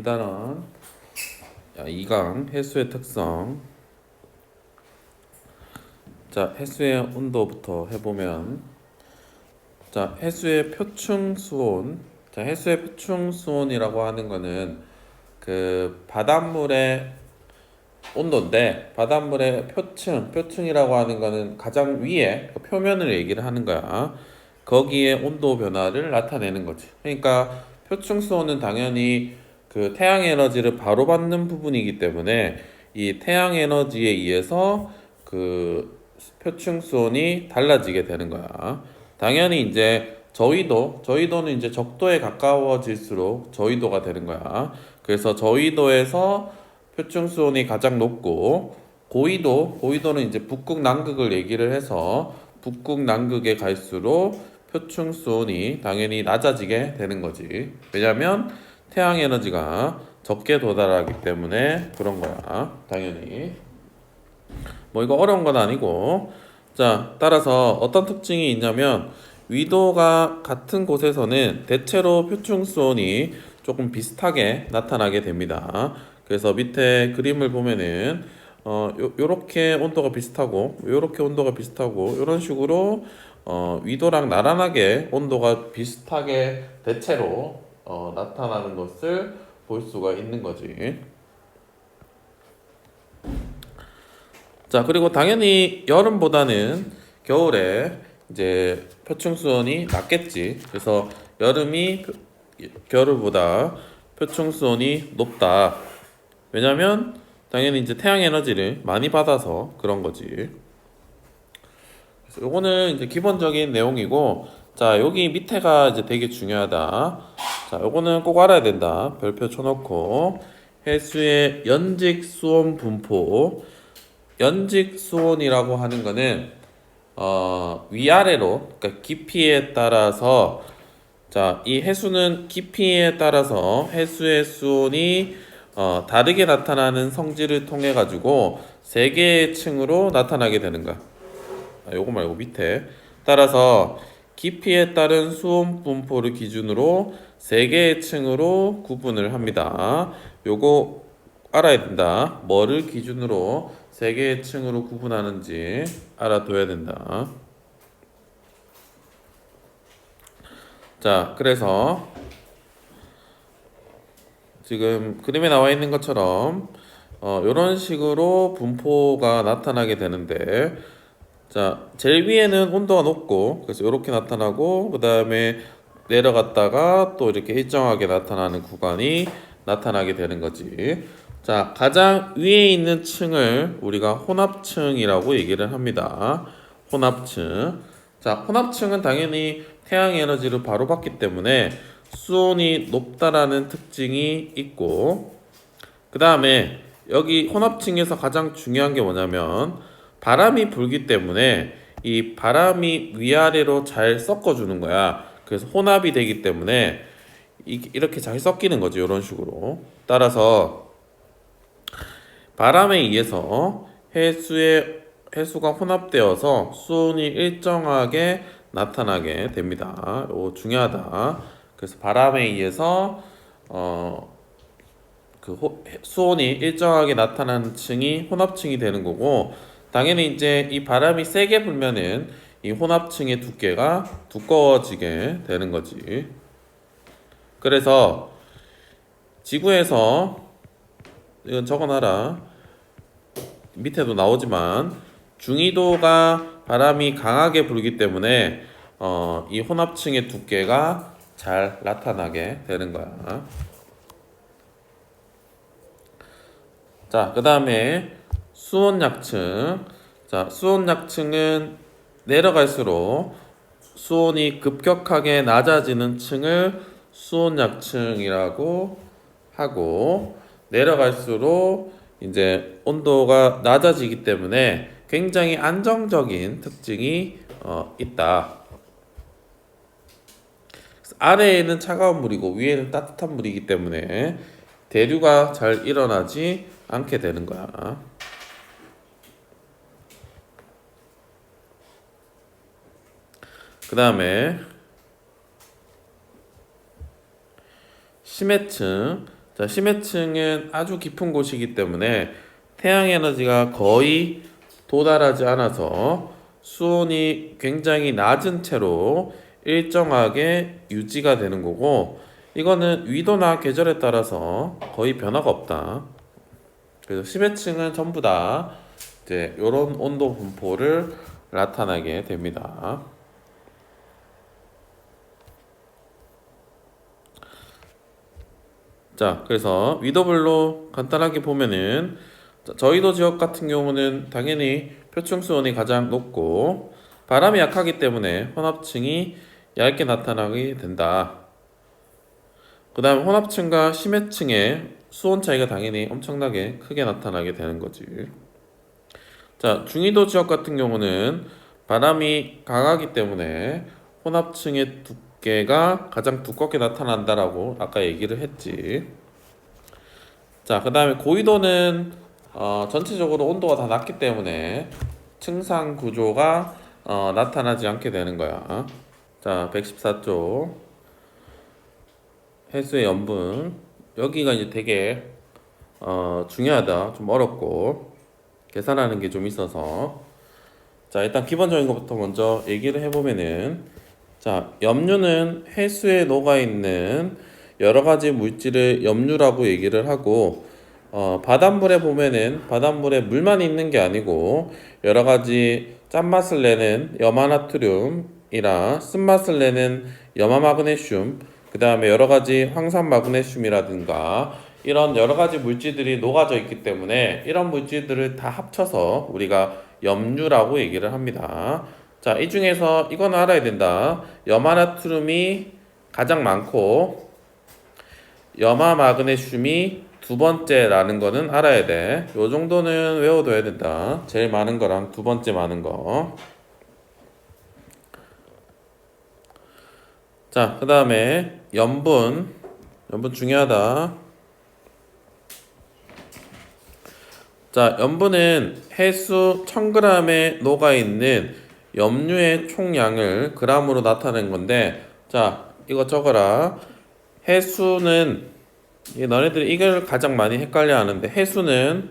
2단원. 자, 2강 해수의 특성. 자 해수의 온도부터 해보면. 자 해수의 표충 수온. 자 해수의 표충 수온이라고 하는 거는 그 바닷물의 온도인데 바닷물의 표층 표층이라고 하는 거는 가장 위에 그 표면을 얘기를 하는 거야. 거기에 온도 변화를 나타내는 거지. 그러니까 표층 수온은 당연히 그 태양 에너지를 바로 받는 부분이기 때문에 이 태양 에너지에 의해서 그 표층 수온이 달라지게 되는 거야. 당연히 이제 저위도, 저위도는 이제 적도에 가까워질수록 저위도가 되는 거야. 그래서 저위도에서 표층 수온이 가장 높고 고위도, 고위도는 이제 북극 남극을 얘기를 해서 북극 남극에 갈수록 표층 수온이 당연히 낮아지게 되는 거지. 왜냐면 태양 에너지가 적게 도달하기 때문에 그런 거야. 당연히. 뭐 이거 어려운 건 아니고. 자, 따라서 어떤 특징이 있냐면 위도가 같은 곳에서는 대체로 표충 수온이 조금 비슷하게 나타나게 됩니다. 그래서 밑에 그림을 보면은 어 요, 요렇게 온도가 비슷하고 요렇게 온도가 비슷하고 요런 식으로 어 위도랑 나란하게 온도가 비슷하게 대체로 어, 나타나는 것을 볼 수가 있는 거지. 자, 그리고 당연히 여름보다는 겨울에 이제 표층 수온이 낮겠지. 그래서 여름이 겨울보다 표층 수온이 높다. 왜냐면 당연히 이제 태양 에너지를 많이 받아서 그런 거지. 그래서 요거는 이제 기본적인 내용이고 자, 여기 밑에가 이제 되게 중요하다. 자, 요거는 꼭 알아야 된다. 별표 쳐놓고 해수의 연직 수온 분포. 연직 수온이라고 하는 거는 어, 위아래로 그러니까 깊이에 따라서 자, 이 해수는 깊이에 따라서 해수의 수온이 어, 다르게 나타나는 성질을 통해 가지고 세 개의 층으로 나타나게 되는 거야. 아, 요거 말고 밑에 따라서 깊이에 따른 수온 분포를 기준으로 세 개의 층으로 구분을 합니다. 요거 알아야 된다. 뭐를 기준으로 세 개의 층으로 구분하는지 알아둬야 된다. 자, 그래서 지금 그림에 나와 있는 것처럼 어, 이런 식으로 분포가 나타나게 되는데 자, 제일 위에는 온도가 높고 그래서 이렇게 나타나고 그 다음에 내려갔다가 또 이렇게 일정하게 나타나는 구간이 나타나게 되는 거지. 자, 가장 위에 있는 층을 우리가 혼합층이라고 얘기를 합니다. 혼합층. 자, 혼합층은 당연히 태양 에너지를 바로 받기 때문에 수온이 높다라는 특징이 있고, 그 다음에 여기 혼합층에서 가장 중요한 게 뭐냐면 바람이 불기 때문에 이 바람이 위아래로 잘 섞어주는 거야. 그래서 혼합이 되기 때문에 이- 이렇게 잘 섞이는 거죠. 이런 식으로. 따라서 바람에 의해서 해수의 해수가 혼합되어서 수온이 일정하게 나타나게 됩니다. 요 중요하다. 그래서 바람에 의해서 어, 그 호- 수온이 일정하게 나타나는 층이 혼합층이 되는 거고 당연히 이제 이 바람이 세게 불면은 이 혼합층의 두께가 두꺼워지게 되는 거지. 그래서 지구에서 이건 적어놔라. 밑에도 나오지만 중위도가 바람이 강하게 불기 때문에 어, 이 혼합층의 두께가 잘 나타나게 되는 거야. 자, 그 다음에 수온약층. 자, 수온약층은 내려갈수록 수온이 급격하게 낮아지는 층을 수온약층이라고 하고 내려갈수록 이제 온도가 낮아지기 때문에 굉장히 안정적인 특징이 어, 있다. 아래에는 차가운 물이고 위에는 따뜻한 물이기 때문에 대류가 잘 일어나지 않게 되는 거야. 그 다음에 심해층. 자, 심해층은 아주 깊은 곳이기 때문에 태양 에너지가 거의 도달하지 않아서 수온이 굉장히 낮은 채로 일정하게 유지가 되는 거고 이거는 위도나 계절에 따라서 거의 변화가 없다. 그래서 심해층은 전부 다 이제 이런 온도 분포를 나타나게 됩니다. 자, 그래서 위도별로 간단하게 보면은 자, 저희도 지역 같은 경우는 당연히 표층 수온이 가장 높고 바람이 약하기 때문에 혼합층이 얇게 나타나게 된다. 그 다음 혼합층과 심해층의 수온 차이가 당연히 엄청나게 크게 나타나게 되는 거지. 자, 중위도 지역 같은 경우는 바람이 강하기 때문에 혼합층의 두께가 가장 두껍게 나타난다라고 아까 얘기를 했지. 자, 그 다음에 고위도는 어, 전체적으로 온도가 다 낮기 때문에 층상 구조가 어, 나타나지 않게 되는 거야. 자, 114쪽 해수의 염분 여기가 이제 되게 어, 중요하다. 좀 어렵고 계산하는 게 좀 있어서 자, 일단 기본적인 것부터 먼저 얘기를 해보면은 자, 염류는 해수에 녹아 있는 여러 가지 물질을 염류라고 얘기를 하고 어, 바닷물에 보면은 바닷물에 물만 있는 게 아니고 여러 가지 짠맛을 내는 염화나트륨이라 쓴맛을 내는 염화마그네슘 그 다음에 여러 가지 황산 마그네슘이라든가 이런 여러 가지 물질들이 녹아져 있기 때문에 이런 물질들을 다 합쳐서 우리가 염류라고 얘기를 합니다. 자, 이 중에서 이건 알아야 된다. 염화나트륨이 가장 많고 염화 마그네슘이 두 번째라는 거는 알아야 돼. 요 정도는 외워둬야 된다. 제일 많은 거랑 두 번째 많은 거. 자, 그 다음에 염분. 염분 중요하다. 자, 염분은 해수 1000g에 녹아있는 염류의 총량을 g으로 나타낸 건데, 자, 이거 적어라. 해수는, 이 너네들이 이걸 가장 많이 헷갈려 하는데, 해수는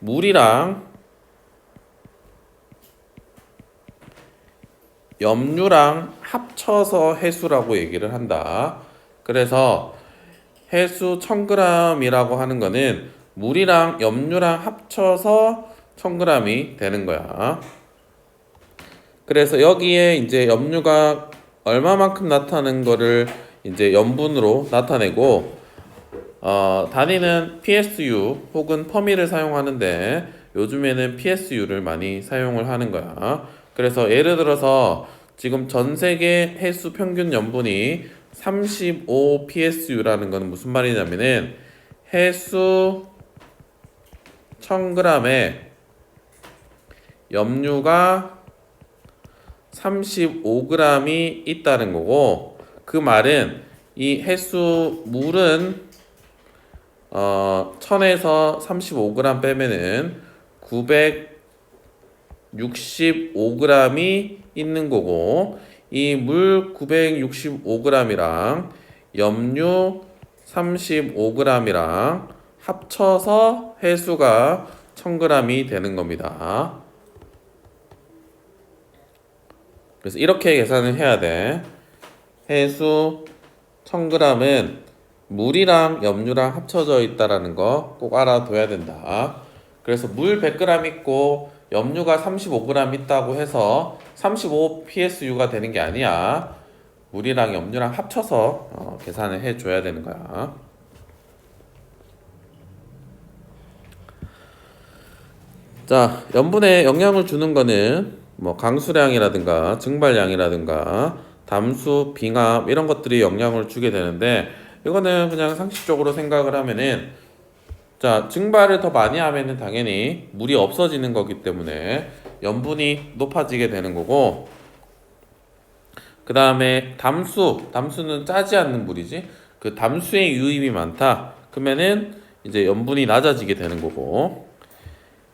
물이랑 염류랑 합쳐서 해수라고 얘기를 한다. 그래서 해수 1000g이라고 하는 거는 물이랑 염류랑 합쳐서 1000g이 되는 거야. 그래서 여기에 이제 염류가 얼마만큼 나타나는 거를 이제 염분으로 나타내고 어, 단위는 PSU 혹은 퍼미를 사용하는데 요즘에는 PSU를 많이 사용을 하는 거야. 그래서 예를 들어서 지금 전 세계 해수 평균 염분이 35 PSU라는 거는 무슨 말이냐면은 해수 1000g에 염류가 35g이 있다는 거고 그 말은 이 해수 물은 어 1000에서 35g 빼면은 965g이 있는 거고 이 물 965g이랑 염류 35g이랑 합쳐서 해수가 1000g이 되는 겁니다. 그래서 이렇게 계산을 해야 돼. 해수 1000g은 물이랑 염류랑 합쳐져 있다라는 거 꼭 알아둬야 된다. 그래서 물 100g 있고 염류가 35g 있다고 해서 35 PSU가 되는 게 아니야. 물이랑 염류랑 합쳐서 어, 계산을 해 줘야 되는 거야. 자, 염분에 영향을 주는 거는 뭐 강수량이라든가 증발량이라든가 담수, 빙합 이런 것들이 영향을 주게 되는데 이거는 그냥 상식적으로 생각을 하면은 자, 증발을 더 많이 하면은 당연히 물이 없어지는 거기 때문에 염분이 높아지게 되는 거고 그 다음에 담수, 담수는 짜지 않는 물이지 그 담수의 유입이 많다 그러면은 이제 염분이 낮아지게 되는 거고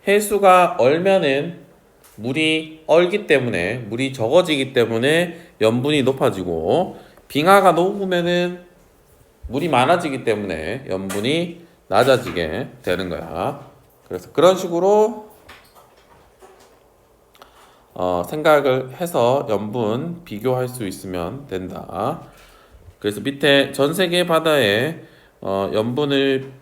해수가 얼면은 물이 얼기 때문에 물이 적어지기 때문에 염분이 높아지고 빙하가 녹으면은 물이 많아지기 때문에 염분이 낮아지게 되는 거야. 그래서 그런 식으로 어, 생각을 해서 염분 비교할 수 있으면 된다. 그래서 밑에 전 세계 바다에 어, 염분을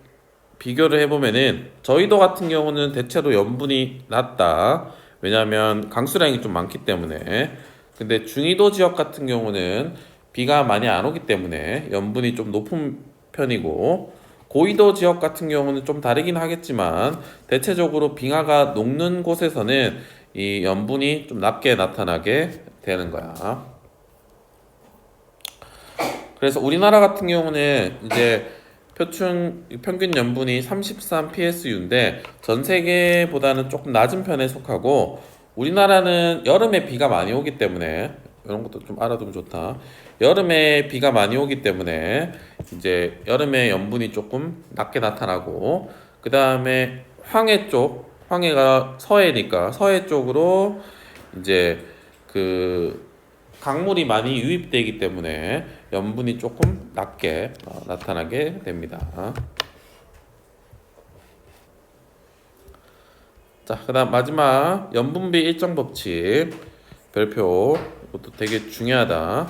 비교를 해보면은 저희도 같은 경우는 대체로 염분이 낮다. 왜냐하면 강수량이 좀 많기 때문에. 근데 중위도 지역 같은 경우는 비가 많이 안 오기 때문에 염분이 좀 높은 편이고 고위도 지역 같은 경우는 좀 다르긴 하겠지만 대체적으로 빙하가 녹는 곳에서는 이 염분이 좀 낮게 나타나게 되는 거야. 그래서 우리나라 같은 경우는 이제 표충 평균 염분이 33 PSU인데 전 세계보다는 조금 낮은 편에 속하고 우리나라는 여름에 비가 많이 오기 때문에 이런 것도 좀 알아두면 좋다. 여름에 비가 많이 오기 때문에 이제 여름에 염분이 조금 낮게 나타나고 그 다음에 황해 쪽 황해가 서해니까 서해 쪽으로 이제 그 강물이 많이 유입되기 때문에 염분이 조금 낮게 어, 나타나게 됩니다. 자, 그다음 마지막 염분비 일정 법칙 별표 이것도 되게 중요하다.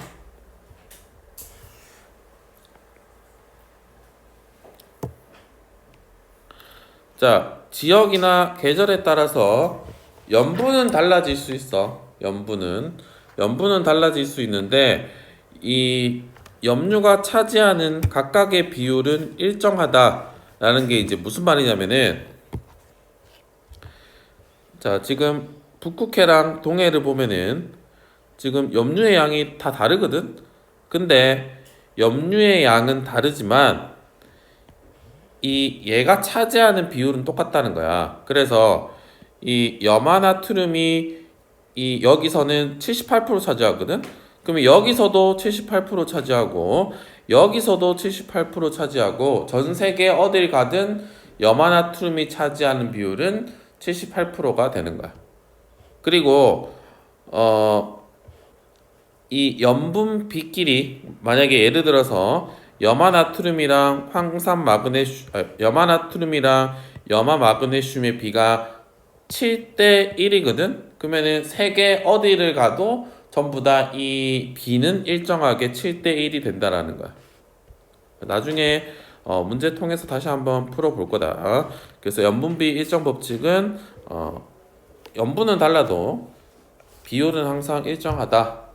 자, 지역이나 계절에 따라서 염분은 달라질 수 있어. 염분은 염분은 달라질 수 있는데 이 염류가 차지하는 각각의 비율은 일정하다라는 게 이제 무슨 말이냐면은 자, 지금 북극해랑 동해를 보면은 지금 염류의 양이 다 다르거든. 근데 염류의 양은 다르지만 이 얘가 차지하는 비율은 똑같다는 거야. 그래서 이 염화나트륨이 이 여기서는 78% 차지하거든. 그러면 여기서도 78% 차지하고 여기서도 78% 차지하고 전 세계 어딜 가든 염화나트륨이 차지하는 비율은 78%가 되는 거야. 그리고 어 이 염분 비끼리 만약에 예를 들어서 염화나트륨이랑 황산 마그네슘 아, 염화나트륨이랑 염화 마그네슘의 비가 7대 1이거든. 그러면은 세계 어디를 가도 전부 다이 비는 일정하게 7대 1이 된다라는 거야. 나중에 어, 문제 통해서 다시 한번 풀어볼 거다. 그래서 염분비 일정 법칙은 어, 염분은 달라도 비율은 항상 일정하다.